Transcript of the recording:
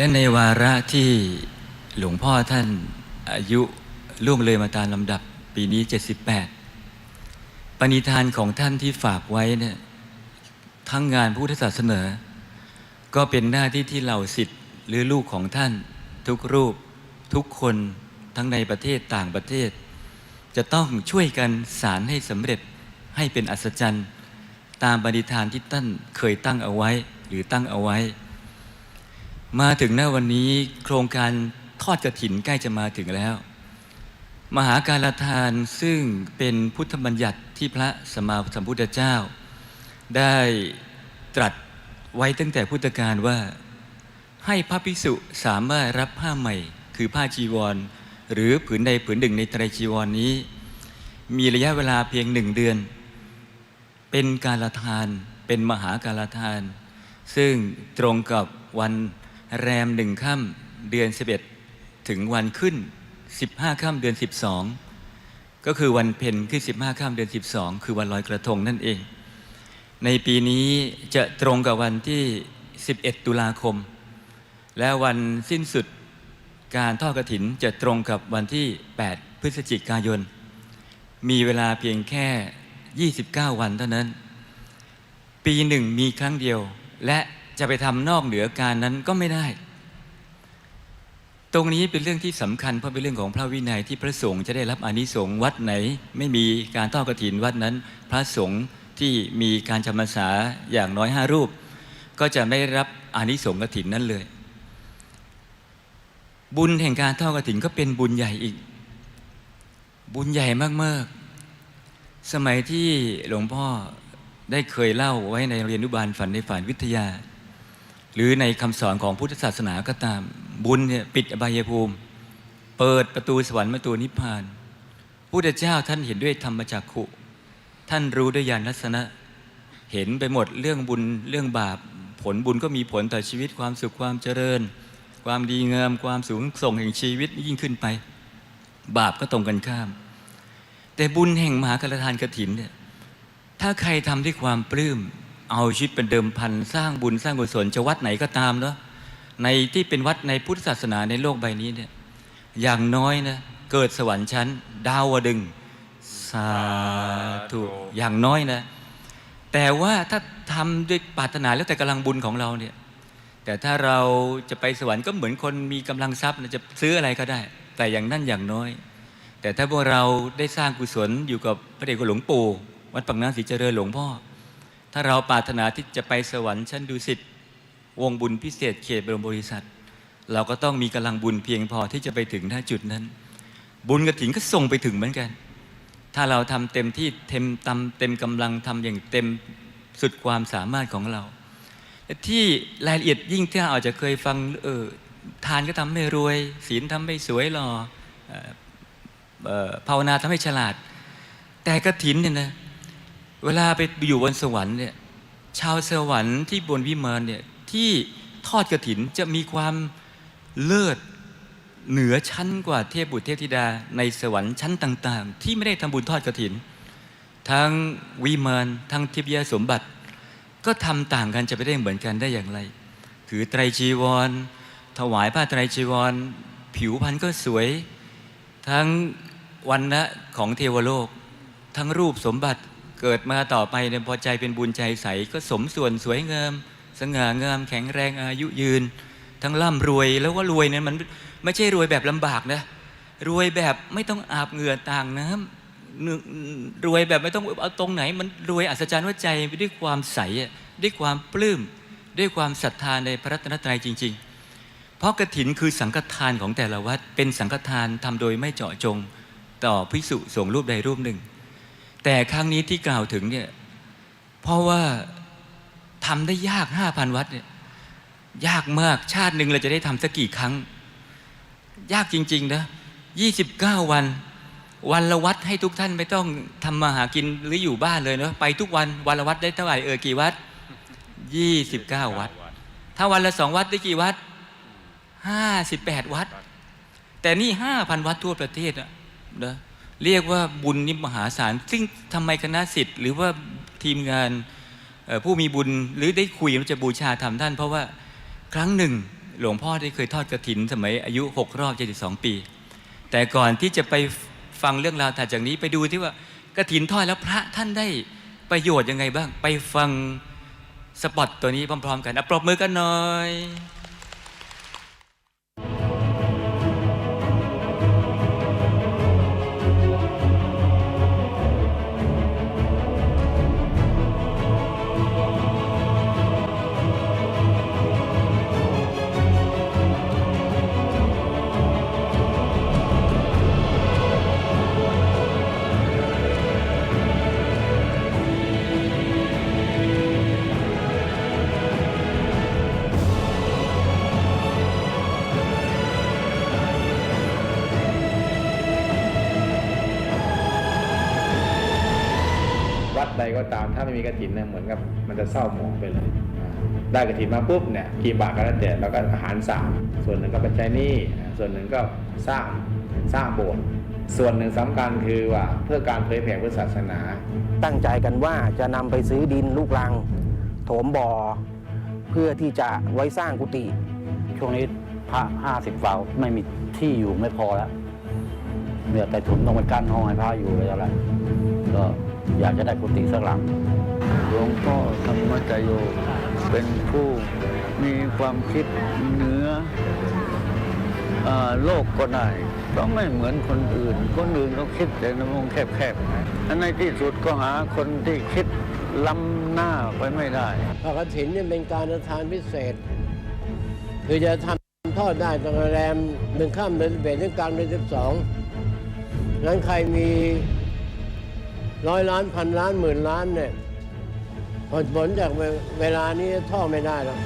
และในวาระที่หลวงพ่อท่านอายุล่วงเลยมาตามลำดับปีนี้ 78 ปณิธานของท่านที่ฝากไว้เนี่ยทั้งงานพุทธศาสนา ก็เป็นหน้าที่ที่เหล่าสิทธิ์หรือลูกของท่าน ทุกรูปทุกคนทั้งในประเทศต่างประเทศ จะต้องช่วยกันสารให้สำเร็จให้เป็นอัศจรรย์ ตามปณิธานที่ท่านเคยตั้งเอาไว้หรือตั้งเอาไว้ มาถึงหน้าวันนี้โครงการทอดกระถินใกล้จะมาถึงแล้ว มหาการทานซึ่งเป็นพุทธบัญญัติที่พระสมมาสัมพุทธเจ้า ได้ตรัสไว้ตั้งแต่พุทธกาลว่า ให้พระภิกษุสามารถรับผ้าใหม่ คือผ้าจีวร หรือผืนใดผืนหนึ่งในไตรจีวรนนี้ มีระยะเวลาเพียงหนึ่งเดือน เป็นการละทานเป็นมหาการละทาน ซึ่งตรงกับวัน แรมหนึ่งค่ำเดือน 11 ถึงวันขึ้น 15ค่ำเดือน 12 ก็คือวันเพ็ญขึ้น 15ค่ำเดือน 12 คือวันลอยกระทงนั่นเอง ในปีนี้จะตรงกับวันที่ 11 ตุลาคม และวันสิ้นสุดการทอดกระถินจะตรงกับวันที่ 8 พฤศจิกายน มีเวลาเพียงแค่ 29 วันเท่านั้น ปีหนึ่งมีครั้งเดียวและ จะไปทำนอกเหนือการนั้นก็ไม่ได้ ตรงนี้เป็นเรื่องที่สำคัญเพราะเป็นเรื่องของพระวินัยที่พระสงฆ์จะได้รับอนิสงส์วัดไหน ไม่มีการทอดกระถินวัดนั้น พระสงฆ์ที่มีการจำพรรษาอย่างน้อยห้ารูป ก็จะไม่ได้รับอนิสงส์กระถินนั้นเลย บุญแห่งการทอดกระถินก็เป็นบุญใหญ่อีก บุญใหญ่มากๆ สมัยที่หลวงพ่อได้เคยเล่าไว้ในเรียนอนุบาลฝันในฝันวิทยา หรือในคำสอนของพุทธศาสนาก็ตาม บุญเนี่ยปิดอบายภูมิ เปิดประตูสวรรค์ประตูนิพพานพุทธเจ้าท่านเห็นด้วยธรรมจักขุ ท่านรู้ด้วยญาณทัศนะเห็นไปหมดเรื่องบุญเรื่องบาป ผลบุญก็มีผลต่อชีวิตความสุขความเจริญ ความดีงามความสูงส่งแห่งชีวิตยิ่งขึ้นไป บาปก็ตรงกันข้าม แต่บุญแห่งมหากรทานกฐินเนี่ยถ้าใครทำด้วยความปลื้ม เอาชีวิตเป็นเดิมพันสร้างบุญสร้างกุศลจะวัดไหนก็ตามเนาะในที่เป็นวัดในพุทธศาสนาในโลกใบนี้เนี่ยอย่างน้อยนะเกิดสวรรค์ชั้น ดาวดึงสาธุอย่างน้อยนะ แต่ว่าถ้าทำด้วยปรารถนาแล้วแต่กำลังบุญของเราเนี่ยแต่ถ้าเราจะไปสวรรค์ก็เหมือนคนมีกำลังทรัพย์จะซื้ออะไรก็ได้ แต่อย่างนั้นอย่างน้อย แต่ถ้าพวกเราได้สร้างกุศลอยู่กับพระเดชคุณหลวงปู่วัดปังน้ำศรีเจริญหลวงพ่อ ถ้าเราปรารถนาที่จะไปสวรรค์ชั้นดุสิตวงบุญพิเศษเขตบรมบริษัท เราก็ต้องมีกำลังบุญเพียงพอที่จะไปถึงณจุดนั้น บุญกระถิ่นก็ส่งไปถึงเหมือนกัน ถ้าเราทำเต็มที่เต็มตำเต็มกำลังทำอย่างเต็มสุดความสามารถของเรา ที่รายละเอียดยิ่งที่เราอาจจะเคยฟังเออทานก็ทำให้รวย ศีลทำให้สวยหล่อเอ่อภาวนาทำให้ฉลาด แต่กระถินเนี่ยนะ เวลาไปอยู่บนสวรรค์เนี่ยชาวสวรรค์ที่บนวิมานเนี่ยที่ทอดกระถินจะมีความเลิศเหนือชั้นกว่าเทพบุตรเทพธิดาในสวรรค์ชั้นต่าง ๆ ที่ไม่ได้ทำบุญทอดกระถิน ทั้งวิมานทั้งทิพยสมบัติ ก็ทำต่างกันจะไปได้เหมือนกันได้อย่างไร ถือไตรจีวร ถวายผ้าไตรจีวร ผิวพรรณก็สวย ทั้งวันนะของเทวโลก ทั้งรูปสมบัติ เกิดมาต่อไปเนี่ยพอใจเป็นบุญใจใส ก็สมส่วนสวยงาม สง่างามแข็งแรงอายุยืน ทั้งร่ำรวยแล้วว่ารวยเนี่ยมันไม่ใช่รวยแบบลำบากนะรวยแบบไม่ต้องอาบเหงื่อต่างน้ำรวยแบบไม่ต้องเอาตรงไหน มันรวยอัศจรรย์ว่าใจด้วยความใสด้วยความปลื้มด้วยความศรัทธาในพระรัตนตรัยจริง ๆ เพราะกฐินคือสังฆทานของแต่ละวัดเป็นสังฆทานทำโดยไม่เจาะจง ต่อพิสุสงฆ์รูปใดรูปหนึ่ง แต่ครั้งนี้ที่กล่าวถึงเนี่ยเพราะว่าทำได้ยากห้าพันวัดเนี่ยยากมากชาติหนึ่งเราจะได้ทำสักกี่ครั้ง ยากจริง ๆ นะยี่สิบเก้าวัน วันละวัดให้ทุกท่านไม่ต้องทำมาหากินหรืออยู่บ้านเลยเนาะไปทุกวันวันละวัดได้เท่าไหร่เออกี่วัดยี่สิบเก้าวัด ถ้าวันละสองวัดได้กี่วัดห้าสิบแปดวัด แต่นี่ห้าพันวัดทั่วประเทศอะนะ เรียกว่าบุญนี่มหาศาล ซึ่งทำไมคณะสิทธิ์หรือว่าทีมงานผู้มีบุญหรือได้คุยว่าจะบูชาทำท่าน เพราะว่าครั้งหนึ่ง หลวงพ่อได้เคยทอดกระถินสมัยอายุ 6 รอบ 72 ปี แต่ก่อนที่จะไปฟังเรื่องราวถัดจากนี้ไปดูที่ว่ากระถินทอดแล้วพระท่านได้ประโยชน์ยังไงบ้าง ไปฟังสปอตตัวนี้พร้อม ๆ กันอปรบมือกันหน่อย ใดก็ตาม ถ้าไม่มีกระถินเนี่ยเหมือนกับมันจะเศร้าหมองไปเลย ได้กระถินมาปุ๊บเนี่ยกี่บาทก็แล้วแต่เราก็อาหารสามส่วนหนึ่งก็ไปใช้หนี้อ่ส่วนหนึ่งก็สร้างสร้างโบสถ์ส่วนหนึ่งสำคัญคือว่าเพื่อการเผยแผ่พุทธศาสนา ตั้งใจกันว่าจะนำไปซื้อดินลูกรัง โถมบ่อ เพื่อที่จะไว้สร้างกุฏิช่วงนี้พระห้าสิบเฝ้าไม่มีที่อยู่ไม่พอแล้วเหลือแต่ถุนต้องไปกั้นห้องให้พระอยู่อะไรก็ อยากจะได้กุฏิสักหลัง หลวงพ่อธรรมจโย เป็นผู้มีความคิดเหนืออโลกก็ได้ก็ไม่เหมือนคนอื่น คนอื่นเขาคิดแต่ในวงแคบๆอันในที่สุดก็หาคนที่คิดล้ำหน้าไปไม่ได้พระกฐินเนี่ยเป็นการทานพิเศษ คือจะทำทอดได้ตั้งแต่แรมหนึ่งข้ามเดือนสิบเอ็ดถึงกลางเดือนสิบสองงั้นใครมี ร้อยล้านพันล้านหมื่นล้านเนี่ยผลจากเวเวลานี้ท่อไม่ได้แล้ว